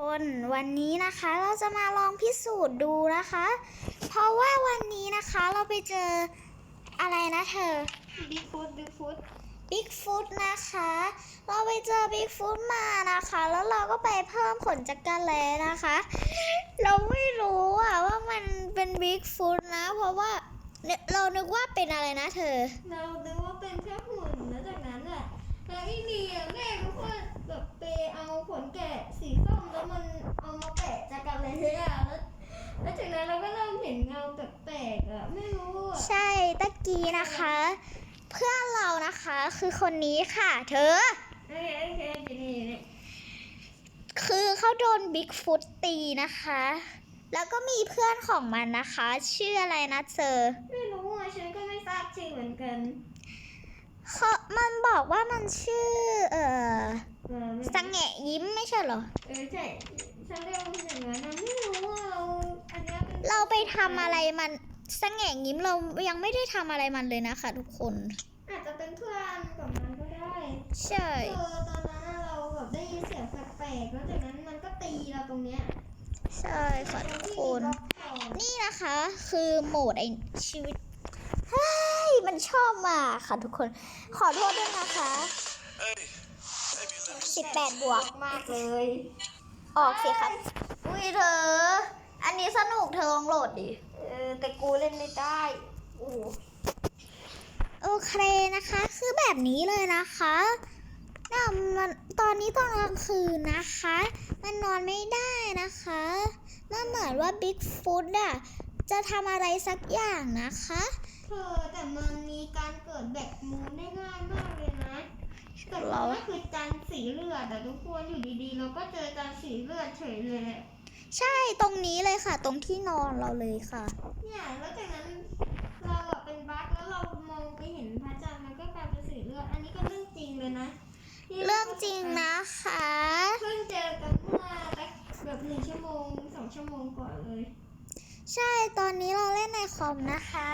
คนวันนี้นะคะเราจะมาลองพิสูจน์ดูนะคะ เพราะว่าวันนี้นะคะเราไปเจออะไรนะเธอบิ๊กฟุตบิ๊กฟุตบิ๊กฟุตนะคะ เราไปเจอบิ๊กฟุตมานะคะ แล้วเราก็ไปเพิ่มขนจักรแลนะคะ เราไม่รู้อะว่ามันเป็นบิ๊กฟุตนะ เพราะว่าเนี่ยเรานึกว่าเป็นอะไรนะเธอ เราดูว่าเป็นแค่หุ่นแล้วจากนั้นอะแล้วอีนี่อะแม่ก็ค่อยแบบไปเอาขนแกะสีส้มแล้วมันเอามาแปะจากกันเลยอะแล้วแล้วจากนั้นเราก็เริ่มเห็นเงาแปลกๆอะไม่รู้อะ ใช่ตะกี้นะคะ เพื่อนเรานะ คะคือคนนี้ค่ะ เธอโอเคโอเคอยู่นี่อยู่นี่คือเขาโดนบิ๊กฟุตตีนะคะ แล้วก็มีเพื่อนของมันนะคะ ชื่ออะไรนะเจอไม่รู้อะฉันก็ไม่ทราบชื่อเหมือนกันเขามันบอกว่ามันชื่อ เอ่อเออไม่สังแงะยิ้มไม่ใช่เหรอ เออใช่ฉันเรียกมันอย่างนั้นนะไม่รู้อะเราอันเนี้ยเป็นเราไปทำอะไรมันสังแงะยิ้มเรายังไม่ได้ทำอะไรมันเลยนะคะทุกคน อาจจะเป็นเพื่อนกับมันก็ได้ใช่เออตอนนั้นน่ะเราแบบได้ยินเสียงแปลกๆแล้วจากนั้นมันก็ตีเราตรงเนี้ยใช่ค่ะทุกคนที่มีบล็อกต่อนี่นะคะ คือโหมดไอชีวิตเฮ้ยมันชอบมากค่ะทุกคน ขอโทษด้วยนะคะ Hey, maybe let me 18บวกมากเลย ออกสิครับอุ้ยเธอ อันนี้สนุกเธอลองโหลดดิ เออแต่กูเล่นไม่ได้โอ้ โหโอเคนะคะ คือแบบนี้เลยนะคะน่ะมันตอนนี้ตอนกลางคืนนะคะ มันนอนไม่ได้นะคะมันเหมือนว่าบิ๊กฟุตอะจะทำอะไรสักอย่างนะคะเธอแต่มันมีการเกิดแบกมูนได้ง่ายมากเลยนะแต่เราก็คือจานสีเลือดแต่ทุกคนอยู่ดีๆ เราก็เจอจานสีเลือดเฉยเลยอะใช่ตรงนี้เลยค่ะ ตรงที่นอนเราเลยค่ะ เนี่ยแล้วจากนั้นเราอะเป็นบั๊กแล้วเรา ตอนนี้เราเล่นในคอมนะคะ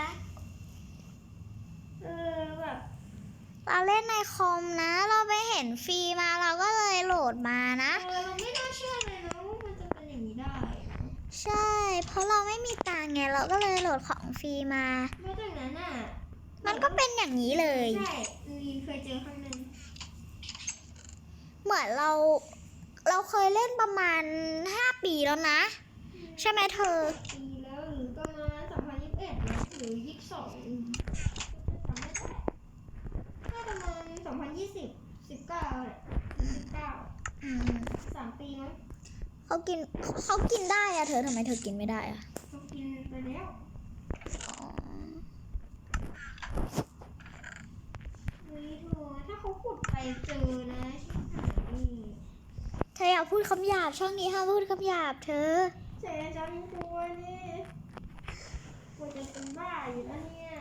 เออแบบเราเล่นในคอมนะ เราไปเห็นฟรีมาเราก็เลยโหลดมานะ เออเราไม่น่าเชื่อเลยนะว่ามันจะเป็นอย่างนี้ได้ใช่ เพราะเราไม่มีตังค์ไงเราก็เลยโหลดของฟรีมาเพราะจากนั้นอะมันก็เป็นอย่างนี้เลย ใช่ลีนเคยเจอครั้งหนึ่งเหมือนเรา เราเคยเล่นประมาณ 5 ปีแล้วนะ ใช่ไหมเธอปี รือยี่สิบสองจำไม่ได้ถ้าประมาณสองพันยี่สิบสิบเก้าแหละสิบเก้าอืมสามปีมั้งเขากินเขากินได้อะเธอทำไมเธอกินไม่ได้อะเขากินไปแล้วอ๋อเฮ้ยเธอถ้าเขาขุดไปเจอนะชิบหายนี่เธออย่าพูดคำหยาบช่องนี้ห้ามพูดคำหยาบเธอเจ๊จำกลัวนี่ กลัวจะเป็นบ้าอยู่แล้วเนี่ย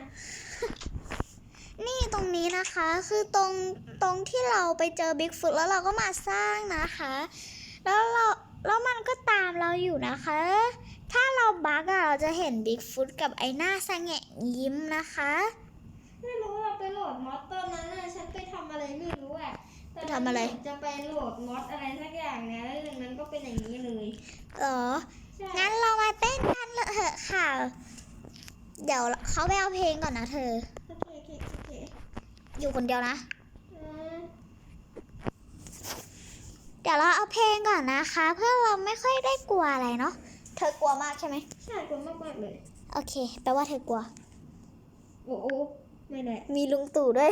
นี่ตรงนี้นะคะคือตรงตรงที่เราไปเจอบิ๊กฟุตแล้วเราก็มาสร้างนะคะ แล้วเราแล้วมันก็ตามเราอยู่นะคะ ถ้าเราบักอะเราจะเห็นบิ๊กฟุตกับไอ้หน้าสงแงะยิ้มนะคะ ไม่รู้เราไปโหลดมอดตอนนั้นน่ะฉันไปทำอะไรไม่รู้อะตนนั้นไปทำอะไร จะไปโหลดมอดอะไรสักอย่างเนี่ยแล้วจากนั้นก็เป็นอย่างนี้เลยเหรอใช่งั้นเรามาเต้นกันเลยเถอะค่ะ เดี๋ยวเขาไปเอาเพลงก่อนนะเธอ โอเคโอเคโอเคอยู่คนเดียวนะเออเดี๋ยวเราเอาเพลงก่อนนะคะ เพื่อเราไม่ค่อยได้กลัวอะไรเนาะ เธอกลัวมากใช่ไหม ใช่กลัวมากมากๆเลยโอเค แปลว่าเธอกลัว โอ้โหไม่แน่มีลุงตู่ด้วย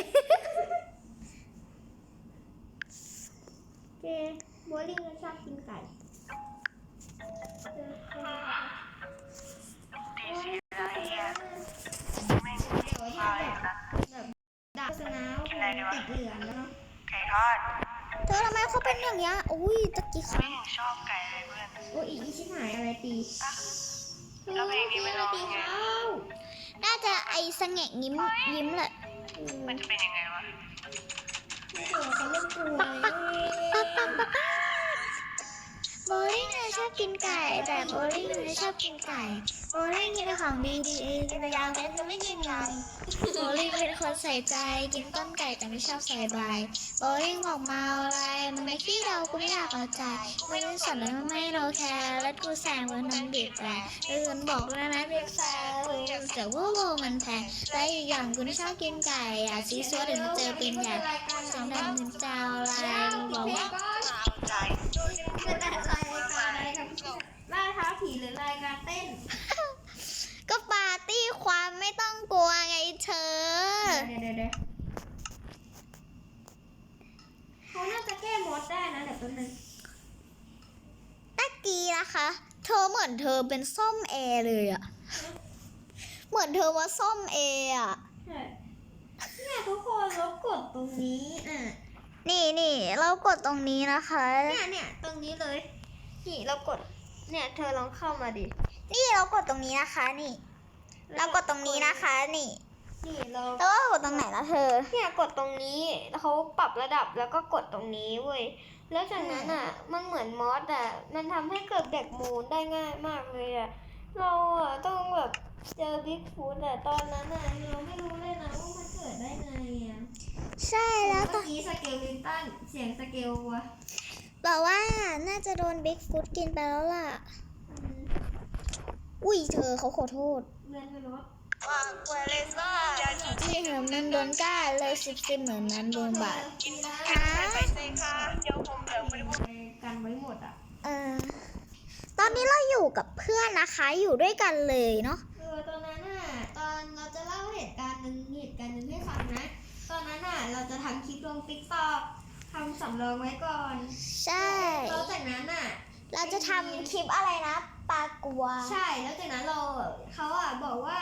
โอเคโบลิ่งมันชอบกินไก่ อย่างเงี้ยอุ้ยตะกี้ครั้งไม่ชอบไก่เลยเพื่อนโอ้ยอีชิบหายอะไรตีแล้วเพลงนี้มันร้องตีไงเขาน่าจะไอ้สงแงะยิ้มยิ้มแหละมันจะเป็นยังไงว กูเลยปั๊บปั๊บปั๊บปั๊บ Boring a ชอบกินไก่ แต่โบลิ่งไม่ชอบกินไก่โบลิ่งกินแต่ของดีดีๆกินแต่ยางแต่จะไม่กินไก่โบลิ่งเป็นคนใส่ใจกินต้มไก่แต่ไม่ชอบใส่ใบโบลิ่งบอกมาอะไรมันไม่ขี้เรากูไม่อยากเอาใจไม่ได้สนเลยมันไม่เราแคร์และกูแซงวันนั้นบีบแตรเอื่นบอกแล้วนะเรียกแซวแต่ว่าโบมันแพงและอีกอย่างกูไม่ชอบกินไก่อะซีซัวเดี๋ยวมาเจอปีนใหญ่รายการสองดำหนึ่งเจ้าอะไรบอกว่าเอาใจ ผีหรือรายการเต้นก็ปาร์ตี้ความไม่ต้องกลัวไงเธอ เดี๋ยวเดี๋ยวเดี๋ยวเขาน่าจะแก้มดได้นะเดี๋ยวแป๊บนึงตะกี้นะคะ เธอเหมือนเธอเป็นส้มแอเลยอะเหมือนเธอว่าส้มแออะใช่เนี่ยทุกคนลบกดตรงนี้อะนี่นี่เรากดตรงนี้นะคะ เนี่ยเนี่ยตรงนี้เลย นี่เรากด เนี่ยเธอลองเข้ามาดิ นี่เรากดตรงนี้นะคะ นี่ เรากดตรงนี้นะคะ นี่นี่เราแล้วก็กดตรงไหนนะเธอ เนี่ยกดตรงนี้แล้วเขาปรับระดับแล้วก็กดตรงนี้เว้ย แล้วจากนั้นอะ มันเหมือนมอสอะ มันทำให้เกิดแบกมูนได้ง่ายมากเลยอะ เราอะต้องแบบเจอบิ๊กฟูดอะตอนนั้นอะเราไม่รู้เลยนะว่ามันเกิดได้ไงอะ ใช่แล้วตเมื่ออนกี้สเกลลินตันเสียงสเกลวะ บอกว่าน่าจะโดนบิ๊กฟุตกินไปแล้วล่ะอืมอุ้ยเธอเขาขอโทษเรียนไปรถว่าเวลซ่าอย่าจีที่เหมือนมันโดนก้าเลยสิบสิบเหมือนนั้นโดนบาดกินทุกอย่างใส่ไปสิคะเดี๋ยวผมเดี๋ยวไม่ได้พูดกันไว้หมดอะเออตอนนี้เราอยู่กับเพื่อนนะคะอยู่ด้วยกันเลยเนาะเออตอนนั้นน่ะตอนเราจะเล่าเหตุการณ์หนึ่งเหตุการณ์หนึ่งให้ฟังนะ ตอนนั้นน่ะเราจะทำคลิปลงติ๊กต็อก ทำสำรองไว้ก่อนใช่ แล้วจากนั้นน่ะ เราจะทำคลิปอะไรนะปลากัว ใช่แล้วจากนั้นเราเขาอะบอกว่า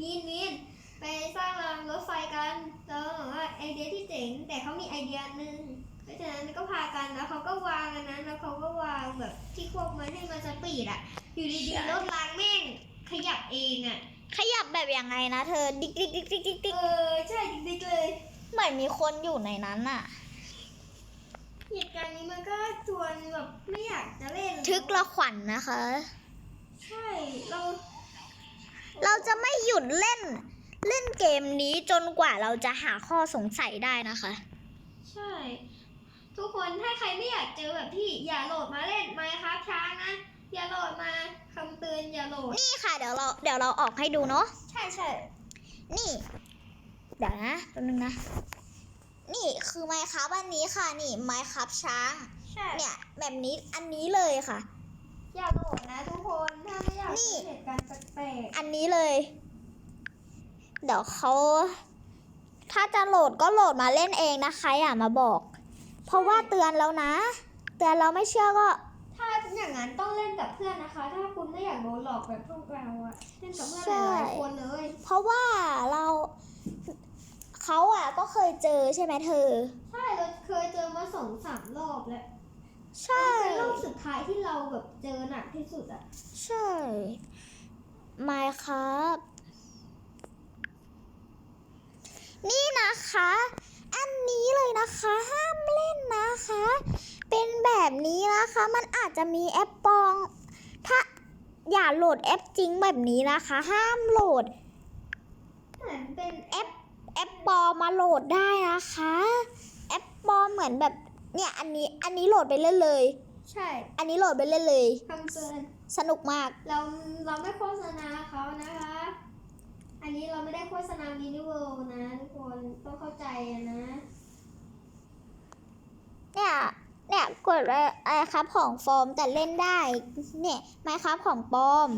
มีนมีนไปสร้างรางรถไฟกันแล้วบอกว่าไอเดียที่เจ๋งแต่เขามีไอเดียหนึ่งแล้วจากนั้นก็พากันแล้วเขาก็วางอันนั้นแล้วเขาก็วางแบบที่ควบมันให้มันสปีดอะ อยู่ดีๆรถรางแม่งขยับเองอะ ขยับแบบยังไงนะเธอ ดิ๊กดิ๊กดิ๊กดิ๊กดิ๊กดิ๊กเออใช่ดิ๊กๆเลย เหมือนมีคนอยู่ในนั้นอะ เหตุการณ์นี้มันก็ชวนแบบไม่อยากจะเล่นทึกละขวัญนะคะ ใช่เราเราจะไม่หยุดเล่น เล่นเกมนี้จนกว่าเราจะหาข้อสงสัยได้นะคะ ใช่ ทุกคนถ้าใครไม่อยากเจอแบบที่อย่าโหลดมาเล่นไมครับช้านะอย่าโหลดมาคำเตือนอย่าโหลดนี่ค่ะเดี๋ยวเราเดี๋ยวเราออกให้ดูเนาะใช่ใช่นี่ เดี๋ยวนะแป๊บนึงนะ นี่คือไมค์ครับอันนี้ค่ะ นี่ไมค์ครับช้าง ใช่เนี่ยแบบนี้อันนี้เลยค่ะ อย่าโหลดนะทุกคนถ้าไม่อยากนี่เจอเหตุการณ์แปลกอันนี้เลย เดี๋ยวเขาถ้าจะโหลดก็โหลดมาเล่นเองนะคะอย่ามาบอก เพราะว่าเตือนแล้วนะ เตือนเราไม่เชื่อก็ ๆถ้าอย่างนั้นต้องเล่นกับเพื่อนนะคะ ถ้าคุณไม่อยากโดนหลอกแบบพวกเราอะเล่นกับเพื่อนใช่หลายๆคนเลย เพราะว่าเรา เขาอะก็เคยเจอใช่ไหมเธอ ใช่เราเคยเจอมาสองสามรอบแล้วใช่เป็นรอบสุดท้ายที่เราแบบเจอหนักที่สุดอะใช่ไม่ครับ นี่นะคะ อันนี้เลยนะคะห้ามเล่นนะคะ เป็นแบบนี้นะคะ มันอาจจะมีแอปปลอง ถ้าอย่าโหลดแอปจริงแบบนี้นะคะ ห้ามโหลด เหมือนเป็นแอป แอปปลอมมาโหลดได้นะคะ แอปปลอมเหมือนแบบเนี่ยอันนี้อันนี้โหลดไปเล่นเลย ใช่อันนี้โหลดไปเล่นเลย คำเตือนสนุกมากเราเราไม่โฆษณาเขานะคะ อันนี้เราไม่ได้โฆษณามินิเวิลด์นะทุกคนต้องเข้าใจอะนะเนี่ยเนี่ยกดไอ้ครับของฟอร์มแต่เล่นได้ เนี่ยไมครับของปลอม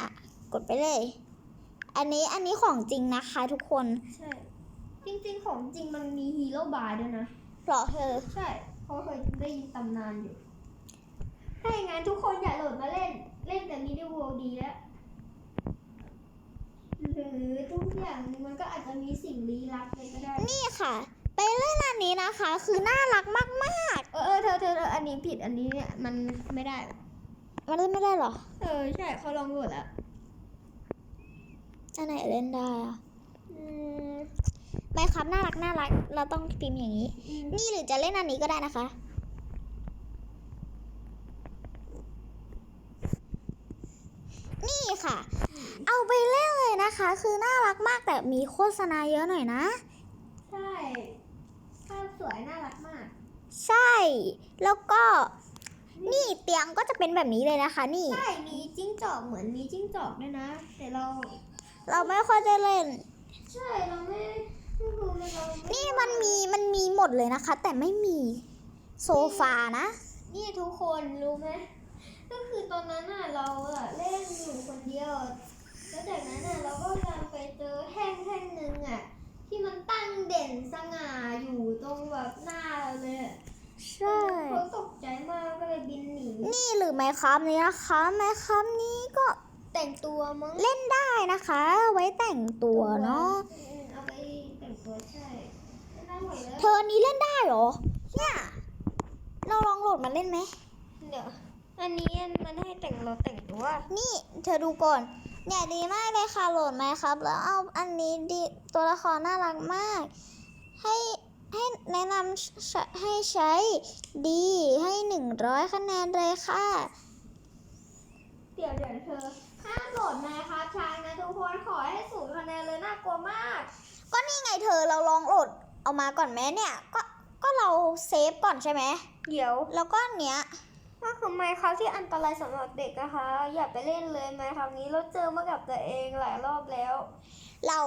อะกดไปเลย อันนี้อันนี้ของจริงนะคะทุกคน ใช่ จริงๆของจริงมันมีฮีโร่บาร์ด้วยนะ เหรอเธอ ใช่เพราะเคยได้ยินตำนานอยู่ ถ้าอย่างนั้นทุกคนอย่าโหลดมาเล่น เล่นแต่มินิเวิลด์ดีแล้ว หรือทุกอย่างมันก็อาจจะมีสิ่งลี้ลับเลยก็ได้ นี่ค่ะ ไปเล่นอันนี้นะคะ คือน่ารักมากเออเออเธอเธอเธออันนี้ผิดอันนี้เนี่ยมันไม่ได้ ๆ มันเล่นไม่ได้เหรอ เออใช่เขาลองโหลดแล้ว อันไหนเล่นได้อะอืมไมครับน่ารักน่ารัก เราต้องพิมพ์อย่างนี้อืมนี่หรือจะเล่นอันนี้ก็ได้นะคะค่ะ เอาไปเล่นเลยนะคะ คือน่ารักมากแต่มีโฆษณาเยอะหน่อยนะ ใช่ภาพสวยน่ารักมาก ใช่ แล้วก็นี่เตียงก็จะเป็นแบบนี้เลยนะคะ นี่ ใช่ มีจิ้งจอกเหมือนมีจิ้งจอกด้วยนะ แต่เรา เราไม่ค่อยได้เล่น ใช่เราไม่ไม่รู้เลยเราไม่นี่มันมีมันมีหมดเลยนะคะ แต่ไม่มีโซฟานะ นี่ทุกคนรู้ไหมก็คือตอนนั้นน่ะเราอะเล่นอยู่คนเดียว แล้วจากนั้นน่ะเราก็ดันไปเจอแท่งแท่งหนึ่งอะที่มันตั้งเด่นสง่าอยู่ตรงแบบหน้าเราเลยอะใช่ เขาตกใจมากก็เลยบินหนี นี่หรือไมครับนี้นะคะไมครับนี้ก็ แต่งตัวมั้งเล่นได้นะคะ ไว้แต่งตัวเนาะอืมเอาไปแต่งตัวใช่ไม่ได้หมดเลยเธอนี้เล่นได้เหรอเนี่ยเราลองโหลดมาเล่นไหมเดี๋ยวอันนี้มันให้แต่งเราแต่งตัว นี่เธอดูก่อนเนี่ยดีมากเลยค่ะโหลดไหมครับ แล้วเอาอันนี้ดีตัวละครน่ารักมาก ให้ให้แนะนำใช้ให้ใช้ดีให้หนึ่งร้อยคะแนนเลยค่ะ เดี๋ยวเดี๋ยวเธอ ทุกคนขอให้ศูนย์คะแนนเลยน่ากลัวมาก ก็นี่ไงเธอเราลองโหลดเอามาก่อนไหมเนี่ย ก็ก็เราเซฟก่อนใช่ไหมเดี๋ยว แล้วก็เนี้ยก็คือไมค์ครับที่อันตรายสำหรับเด็กนะคะ อย่าไปเล่นเลยไมค์ครับนี้เราเจอมากับตัวเองหลายรอบแล้ว เรา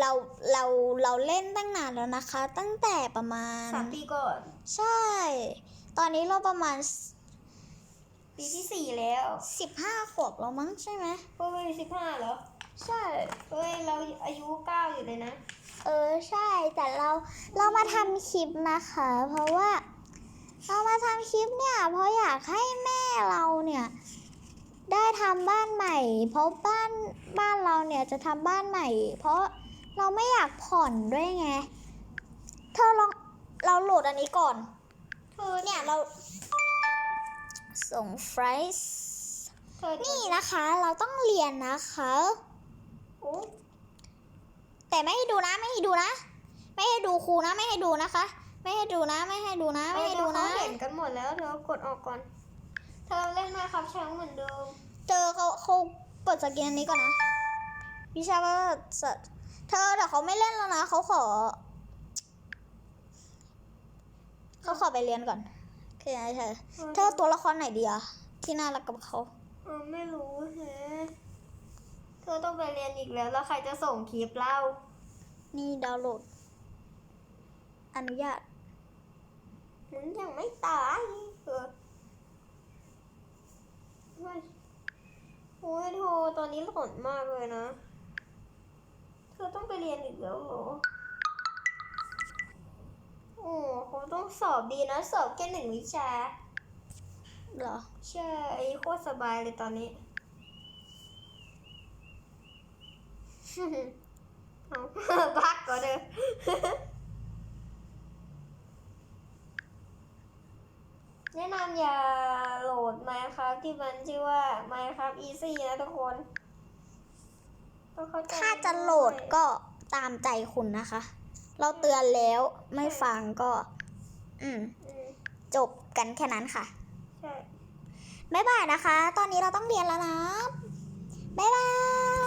เราเราเราเล่นตั้งนานแล้วนะคะ ตั้งแต่ประมาณสามปีก่อน ใช่ ตอนนี้เราประมาณ ปีที่สี่แล้ว15ขวบแล้วมั้งใช่ไหมเฮ้ยสิบห้าเหรอ ใช่ เฮ้ยเราอายุเก้าอยู่เลยนะ เออใช่แต่เราเรามาทำคลิปนะคะ เพราะว่า เรามาทำคลิปเนี่ย เพราะอยากให้แม่เราเนี่ย ได้ทำบ้านใหม่ เพราะบ้านบ้านเราเนี่ยจะทำบ้านใหม่ เพราะเราไม่อยากผ่อนด้วยไง เธอลองเราโหลดอันนี้ก่อน เธอเนี่ยเรา ส่งไฟล์เธอนี่นะคะ เราต้องเรียนนะคะโอ้ แต่ไม่ให้ดูนะไม่ให้ดูนะ ไม่ให้ดูครูนะไม่ให้ดูนะคะ ไม่ให้ดูนะ ไม่ให้ดูนะ ไม่ให้ดูนะเขาเห็นกันหมดแล้วเธอกดออกก่อนเธอเล่นไมค์ครับช้างเหมือนเดิมเจอเขาเขาเปิดสกินอันนี้ก่อนนะวิชาก็สะเธอแต่เขาไม่เล่นแล้วนะเขาขอเขาขอไปเรียนก่อนคืออะไรเธอเธอตัวละครไหนดีอะที่น่ารักกับเขาเออไม่รู้แฮะ เธอต้องไปเรียนอีกแล้ว แล้วใครจะส่งคลิปเล่า นี่ดาวน์โหลด อนุญาตมันยังไม่ตายเออเฮ้ยโอ้ยโทตอนนี้หลอนมากเลยนะ เธอต้องไปเรียนอีกแล้วเหรอโอ้เขาต้องสอบดีนะ สอบแค่หนึ่งวิชา เหรอ ใช่โคตรสบายเลยตอนนี้ เอาบักก็เด้อแนะนำอย่าโหลด Minecraft ที่มันชื่อว่า Minecraft Easy นะทุกคนต้องเข้ใจถ้าจะโหลดก็ตามใจคุณนะคะ เราเตือนแล้วไม่ฟังก็ อืม อืมจบกันแค่นั้นค่ะ ใช่ บ๊ายบายนะคะ ตอนนี้เราต้องเรียนแล้วนะ บ๊ายบาย